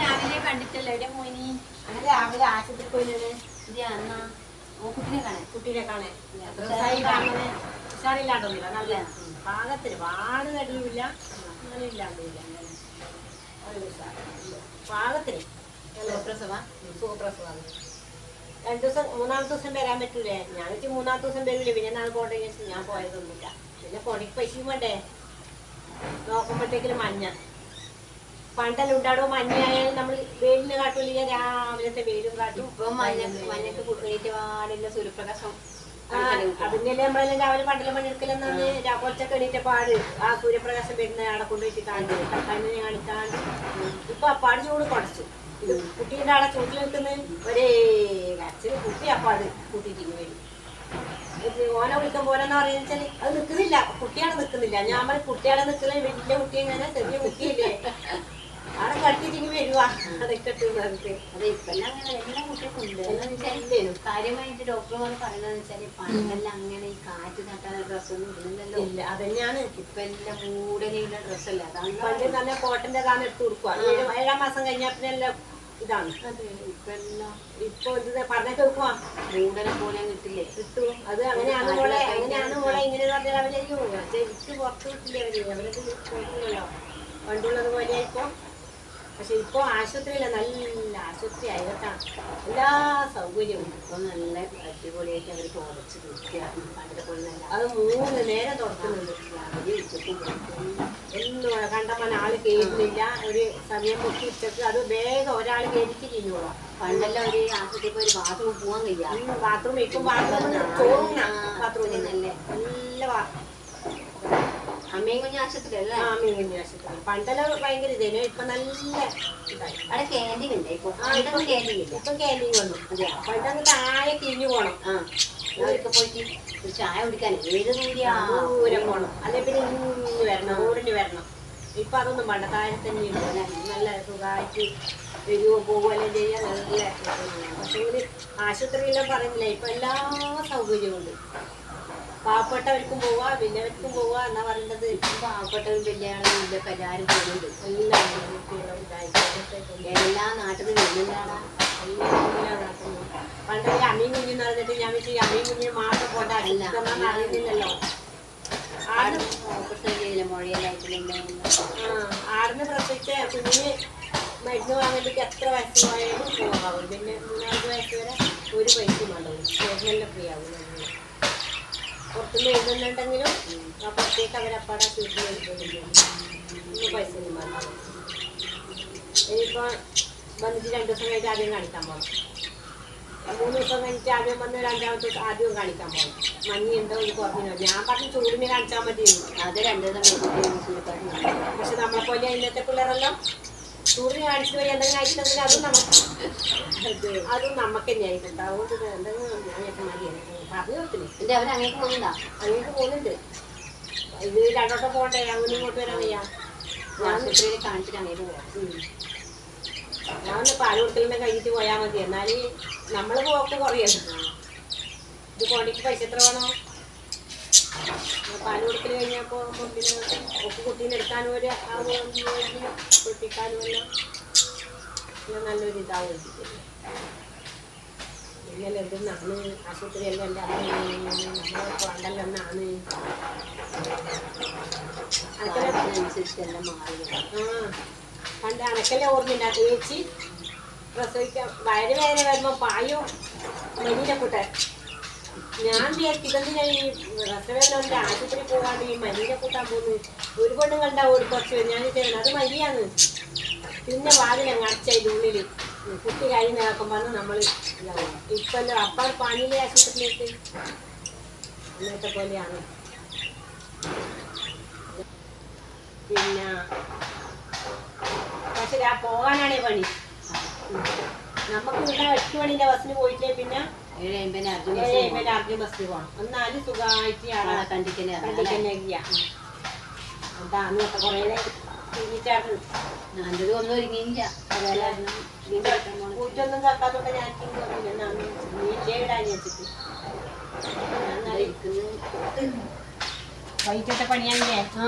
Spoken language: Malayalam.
രാവിലെ കണ്ടിട്ടല്ലോ? എവിടെ രാവിലെ ആശുപത്രി പോയില്ലേ ഇത് അന്നാ. ഓ കുട്ടിനെ കാണാൻ കുട്ടീനെ കാണേ എത്ര ദിവസമായി കാണുന്നത് ഉഷാറില്ലാണ്ടൊന്നുമില്ല നല്ല പാകത്തിന് പാട് കടിയുമില്ല അങ്ങനെ. ഇല്ലാണ്ടില്ല. പാകത്തിന്. രണ്ടു ദിവസം മൂന്നാമത്തെ ദിവസം വരാൻ പറ്റൂലേ ഞാൻ വെച്ച് മൂന്നാമത്തെ ദിവസം വരൂലേ. പിന്നെ നാളെ പോകട്ടെ ഞാൻ പോയതൊന്നുമില്ല. പിന്നെ പൊടിക്ക് പൈസയും വേണ്ടേ നോക്കുമ്പോഴത്തേക്കിലും മഞ്ഞ. പണ്ടെല്ലാം ഉണ്ടാടോ മഞ്ഞയായാലും നമ്മൾ വെയിലിന് കാട്ടില്ല രാവിലത്തെ വെയിലും കാട്ടും. ഇപ്പൊ മഞ്ഞ മഞ്ഞക്ക് കുട്ടിയിട്ട് സൂര്യപ്രകാശം അതിന്റെ നമ്മളെല്ലാം രാവിലെ പണ്ടെല്ലാം പണിയെടുക്കലെന്നാണ് കുറച്ചൊക്കെ എണീറ്റ പാട്. ആ സൂര്യപ്രകാശം വരുന്ന അവിടെ കൊണ്ടുപോയിട്ട് കാണ്ട് കണ്ണിനെ കാണിക്കാണ്ട്. ഇപ്പൊ അപ്പാട് ചൂട് കുറച്ചു. കുട്ടീന്റെ കുട്ടീന്റെ ആടെ ചൂട്ടിൽ നിൽക്കുന്ന ഒരേ കരച്ചിൽ കുട്ടി അപ്പാട് കൂട്ടിയിട്ടിങ്ങനെ ഓനെ വിളിക്കാൻ പോലെന്ന് പറയുന്നത് വെച്ചാൽ അത് നിൽക്കുന്നില്ല കുട്ടിയാണ് നിൽക്കുന്നില്ല ഞാൻ പറയും കുട്ടിയാണ് നിൽക്കുന്നത് വലിയ കുട്ടി ഇങ്ങനെ ചെറിയ കുട്ടിയില്ലേ. ആടെ കടത്തിട്ടിങ്ങ് വരുവാ. അതൊക്കെ പറഞ്ഞിട്ട്. അതെ ഇപ്പെല്ലാം അങ്ങനെ എല്ലാ കുട്ടികൾക്കും ഉണ്ട്. എന്താണെന്ന് വെച്ചാൽ കാര്യമായിട്ട് ഡോക്ടർമാർ പറയുന്നത് വെച്ചാൽ പണ്ടെല്ലാം അങ്ങനെ ഈ കാറ്റ് തട്ടാൻ ഡ്രസ്സൊന്നും ഇടുന്നില്ലല്ലോ. ഇല്ല അതന്നെയാണ്. ഇപ്പൊ എല്ലാം മൂടനെയുള്ള ഡ്രസ്സല്ലേ. അതാണ് പണ്ട് നല്ല കോട്ടന്റെ താൻ എടുത്ത് കൊടുക്കുക ഏഴാം മാസം കഴിഞ്ഞാൽ പിന്നെ എല്ലാം ഇതാണ്. അതെ ഇപ്പൊ എല്ലാം ഇപ്പൊ ഇത് പറഞ്ഞ കേൾക്കുവാ മൂടനെ പോലെ കിട്ടില്ലേ കിട്ടു അത് അങ്ങനെയാണ് മോളെ അങ്ങനെയാണ് മോളെ ഇങ്ങനെ പറഞ്ഞാൽ അവരെ. വിറ്റ് പുറത്ത് കിട്ടില്ലേ അവർ? അവരൊക്കെ പണ്ടുള്ളത് പോലെ ഇപ്പൊ പക്ഷെ ഇപ്പൊ ആശുപത്രിയില്ല നല്ല ആശുപത്രി ആയിട്ടാ എല്ലാ സൗകര്യവും. ഇപ്പൊ നല്ല അടിപൊളിയായിട്ട് അവർ തുടച്ച് വൃത്തിയാക്കി പണ്ടത്തെ പോലെ നല്ല അത് മൂന്ന് നേരം തുറക്കുന്നുണ്ട് രാവിലെ ഉച്ചക്കും എന്നും ആൾ കേറുന്നില്ല. ഒരു സമയം പൊട്ടി ഉച്ചയ്ക്ക് അത് വേഗം ഒരാൾ കയറിച്ച് ചെയ്യുള്ളൂ പണ്ടെല്ലാം ഒരു ആശുപത്രിക്ക് ഒരു ബാത്റൂം പോവാൻ കഴിയാം ബാത്റൂം ഇപ്പം ബാത്റൂം ചോറുന്ന ബാത്റൂമിൽ നല്ല നല്ല അമ്മയും കുഞ്ഞു ആശുപത്രി അല്ലേ ആ മീൻ ആശുപത്രി. പണ്ടെല്ലാം ഭയങ്കര ഇതേനു. ഇപ്പൊ നല്ല ഇതായി. അവിടെ ക്യാന്റീൻ ഉണ്ട്. ഇപ്പൊ ആ ഇപ്പൊ ക്യാന്റീൻ ഇല്ല. ഇപ്പൊ ക്യാന്റീൻ വന്നു. പണ്ടങ്ങ് താഴെ തിരിഞ്ഞു പോണം. ആ. അവർക്ക് പോയിട്ട് ഒരു ചായ കുടിക്കാൻ ഏത് ദൂരെയാ? ദൂരെ പോണം. അല്ലെ പിന്നെ ഇങ്ങ് വരണം റോഡിന് വരണം. ഇപ്പൊ അതൊന്നും വേണ്ട. താഴെ തന്നെ ഉണ്ട് നല്ല സുഖമായിട്ട് വരുവോ പോവുകയോ ചെയ്യാൻ നല്ല പക്ഷേ ആശുപത്രിയിലും പറയുന്നില്ല ഇപ്പൊ എല്ലാ സൗകര്യവും ഉണ്ട്. പാവപ്പെട്ടവർക്കും പോവാ വലിയവർക്കും പോവാ എന്നാ പറയുന്നത് പാവപ്പെട്ടവരും വലിയ ആളും ഇതൊക്കെ എല്ലാവരും പോകുന്നുണ്ട് എല്ലാം എല്ലാ നാട്ടിൽ നിന്ന് വരുന്നില്ലാടാ പണ്ട് ഈ അമ്മയും കുഞ്ഞെന്ന് പറഞ്ഞിട്ട് ഞാൻ വെച്ച് ഈ അമ്മയും കുഞ്ഞിന് മാത്രം പോണ്ട അല്ല അറിയുന്നില്ലല്ലോ. ആടുന്ന് ഓപ്പറേഷൻ ചെയ്തില്ല മുഴയിലായിട്ടില്ല ആ ആടുന്ന് പ്രസവിച്ച കുഞ്ഞിന് മരുന്ന് വാങ്ങിയിട്ട് എത്ര വയസ്സ് പോയാലും പോകാവും പിന്നെ മൂന്നാമത് വയസ്സ് വരെ ഒരു പൈസ വേണ്ടത് ഫ്രീ ആവും. പുറത്തുനിന്ന് എഴുതുന്നുണ്ടെങ്കിലും ആ പുറത്തേക്ക് അവരപ്പാടെ വീട്ടിൽ ഒന്നും പൈസ ഒന്നും വേണ്ട. ഇനിയിപ്പോൾ വന്നിട്ട് രണ്ട് ദിവസം കഴിഞ്ഞിട്ട് ആദ്യം കാണിക്കാൻ പോകണം മൂന്ന് ദിവസം കഴിഞ്ഞിട്ട് ആദ്യം വന്ന് രണ്ടാമത്തെ ആദ്യം കാണിക്കാൻ പോകണം മഞ്ഞ ഉണ്ടോ ഇത് ഞാൻ പറഞ്ഞു ചൂടിന് കാണിച്ചാൽ മതിയെന്ന്. അത് രണ്ടു ദിവസം പക്ഷെ നമ്മളെ പോലെ ഇന്നത്തെ പിള്ളേരെല്ലാം ചൂടിന് കാണിച്ചിട്ട് വരെ എന്തെങ്കിലും കഴിച്ചിട്ടുണ്ടെങ്കിൽ അതും നമുക്ക് അതും നമുക്ക് തന്നെയായിട്ടുണ്ട് അതുകൊണ്ട് ഇത് എന്തെങ്കിലും അങ്ങനെയൊക്കെ മതിയാണ് പറഞ്ഞു കൊടുത്തില്ലേ അവർ അങ്ങേക്ക് പോകുന്നുണ്ടാ? അങ്ങേക്ക് പോകുന്നുണ്ട്. ഇത് രണ്ടോട്ടം പോകണ്ടേ? അങ്ങനെ ഇങ്ങോട്ട് വരാൻ വയ്യ. ആശുപത്രിയിൽ കാണിച്ചിട്ട് അങ്ങേക്ക് പോകാം ഞാൻ ഒന്ന് പാൽ കൊടുക്കലിനെ കഴിഞ്ഞിട്ട് പോയാൽ മതി. എന്നാൽ നമ്മൾ പോക്ക് കുറയല്ലോ ഇത് കോണ്ടിക്ക് പൈസ എത്ര വേണോ? പാൽ കൊടുക്കൽ കഴിഞ്ഞപ്പോൾ കുട്ടീനെ ഒക്കെ കുട്ടീനെ എടുക്കാനും ഒരു പൊട്ടിക്കാനും എല്ലാം എല്ലാം നല്ലൊരു ഇതാവും എനിക്ക്. ഇന്നലെ എന്തെന്നാണ് ആശുപത്രിയെല്ലാം എന്റെ അമ്മ നമ്മളെ പണ്ടെല്ലാം എന്നാണ് അനക്കെല്ലാം അതിനനുസരിച്ച് എല്ലാം മാറി വരും. ആ പണ്ട് അനക്കെല്ലാം ഓർമ്മയില്ല ചേച്ചി പ്രസവിക്കാൻ വയറ് വേദന വരുമ്പോൾ പായും മരീനക്കുട്ടെ ഞാൻ വിചാരിച്ചു ഇതെന്തിനാ ഈ ഉണ്ട്? ആശുപത്രി പോകാണ്ട് ഈ പോകുന്നു ഒരു പെണ്ണും കണ്ടാ കുറച്ച് ഞാൻ ചെയ്യുന്നത് അത് മരിയാണ് പിന്നെ വാതിലങ്ങ് അടച്ചതിന്റെ ഉള്ളിൽ കുട്ടി കഴിഞ്ഞ നോക്കുമ്പോൾ നമ്മൾ ഇപ്പം അപ്പം പണിയിലെ ആശുപത്രിയിലേക്ക്? ഇന്നത്തെ പോലെയാണ്. പിന്നെ പക്ഷെ ആ പോകാനാണേ പണി. നമുക്ക് ഇവിടെ എട്ട് മണിന്റെ ബസ്സിന് പോയിട്ടേ പിന്നെ? ഏഴ് അമ്പതിന് അർജുൻ ഏഴ് കഴിയുമ്പോൾ അർജുൻ ബസ്സിന് പോകണം എന്നാലും സുഖമായിട്ട് ആളെ അവിടെ കണ്ടിക്കന്നെ കണ്ടിട്ട് തന്നെ അതാ അന്നത്തെ കുറേ തിരിച്ചാട്ട് ഞാനത് ഒന്നും ഒരുങ്ങിയില്ല. കൂറ്റൊന്നും കേൾക്കാത്തോണ്ട് ഞാൻ വീട്ടിലേ ഇടാൻ വെച്ചിട്ട് വൈകിട്ടത്തെ പണിയാണില്ലേ? ആ.